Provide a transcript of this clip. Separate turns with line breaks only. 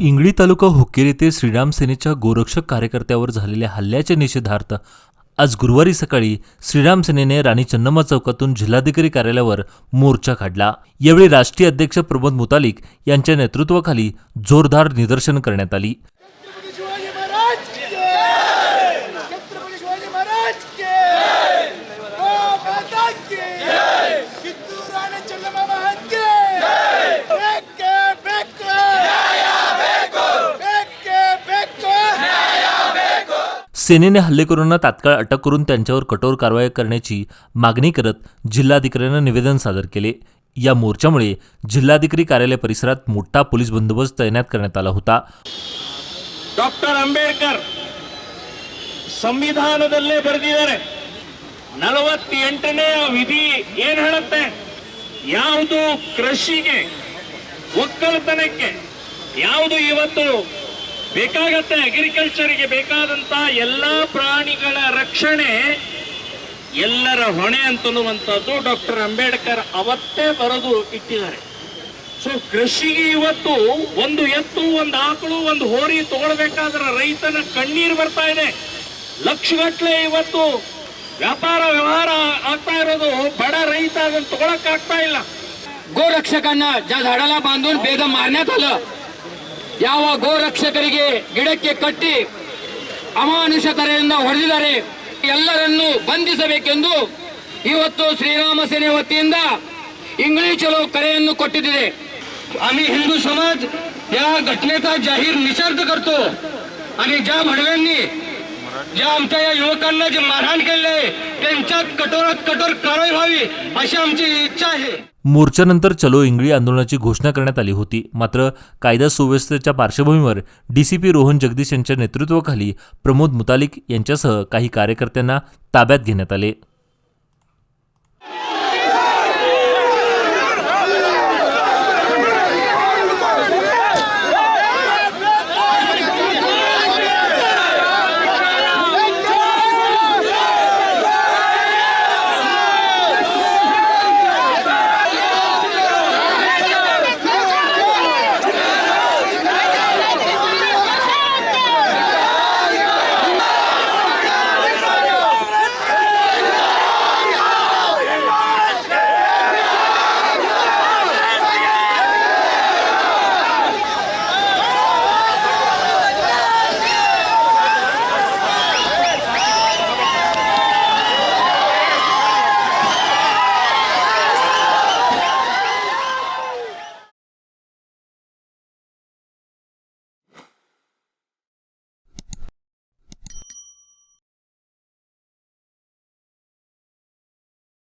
इंगळी तालुका हुक्केर येथे श्रीराम सेनेच्या गोरक्षक कार्यकर्त्यावर झालेल्या हल्ल्याच्या निषेधार्थ आज गुरुवारी सकाळी श्रीराम सेनेने राणी चन्नम्मा चौकातून जिल्हाधिकारी कार्यालयावर मोर्चा काढला. यावेळी राष्ट्रीय अध्यक्ष प्रमोद मुतालिक यांच्या नेतृत्वाखाली जोरदार निदर्शन करण्यात आली. सेनेने हल्लेखोरांना तात्काळ अटक करून त्यांच्यावर कठोर कारवाई करण्याची मागणी करत जिल्हाधिकाऱ्यांना निवेदन सादर केले या मोर्चामुळे जिल्हाधिकारी कार्यालय परिसरात मोठा पोलीस बंदोबस्त तैनात करण्यात आला होता
ಡಾಕ್ಟರ್ ಅಂಬೇಡ್ಕರ್ ಸಂವಿಧಾನದಲ್ಲೇ ಬರೆದಿದ್ದಾರೆ ನಲವತ್ತೆಂಟನೇ ವಿಧಿ ಏನ್ ಹೇಳುತ್ತೆ ಯಾವುದು ಕೃಷಿಗೆ ಒಕ್ಕಲತನಕ್ಕೆ ಯಾವುದು ಇವತ್ತು ಬೇಕಾಗತ್ತೆ ಅಗ್ರಿಕಲ್ಚರ್ಗೆ ಬೇಕಾದಂತ ಎಲ್ಲಾ ಪ್ರಾಣಿಗಳ ರಕ್ಷಣೆ ಎಲ್ಲರ ಹೊಣೆ ಅಂತನ್ನುವಂಥದ್ದು ಡಾಕ್ಟರ್ ಅಂಬೇಡ್ಕರ್ ಅವತ್ತೇ ಬರೆದು ಇಟ್ಟಿದ್ದಾರೆ ಸೊ ಕೃಷಿಗೆ ಇವತ್ತು ಒಂದು ಎತ್ತು ಒಂದು ಆಕಳು ಒಂದು ಹೋರಿ ತಗೊಳ್ಬೇಕಾದ್ರೆ ರೈತನ ಕಣ್ಣೀರು ಬರ್ತಾ ಇದೆ ಲಕ್ಷಗಟ್ಲೆ ಇವತ್ತು ವ್ಯಾಪಾರ ವ್ಯವಹಾರ ಆಗ್ತಾ ಇರೋದು ಬಡ ರೈತ ಅದನ್ನ ತಗೊಳಕ್ ಆಗ್ತಾ ಇಲ್ಲ
गोरक्षकांना ज्या झाडाला बांधून बेदम मारण्यात आलं ಯಾವ ಗೋರಕ್ಷಕರಿಗೆ ಗಿಡಕ್ಕೆ ಕಟ್ಟಿ ಅಮಾನುಷತರೆಯಿಂದ ಹೊಡೆದಿದ್ದಾರೆ ಎಲ್ಲರನ್ನೂ ಬಂಧಿಸಬೇಕೆಂದು ಇವತ್ತು ಶ್ರೀರಾಮ ಸೇನೆ ವತಿಯಿಂದ ಇಂಗ್ಲಿ ಚಲೋ ಕರೆಯನ್ನು ಕೊಟ್ಟಿದೆ
आम्ही हिंदू समाज या घटनेचा जाहीर निषेध करतो आणि ज्या भडव्यांनी ज्या आमच्या या युवकांना जे मारहाण केले त्यांच्यात कठोरात कठोर कारवाई व्हावी अशी आमची इच्छा आहे
मोर्चानंतर चलो इंगळी आंदोलनाची घोषणा करण्यात आली होती. मात्र कायदा सुव्यवस्थेच्या पार्श्वभूमीवर डीसीपी रोहन जगदीश यांच्या नेतृत्वाखाली प्रमोद मुतालिक यांच्यासह काही कार्यकर्त्यांना ताब्यात घेण्यात आले.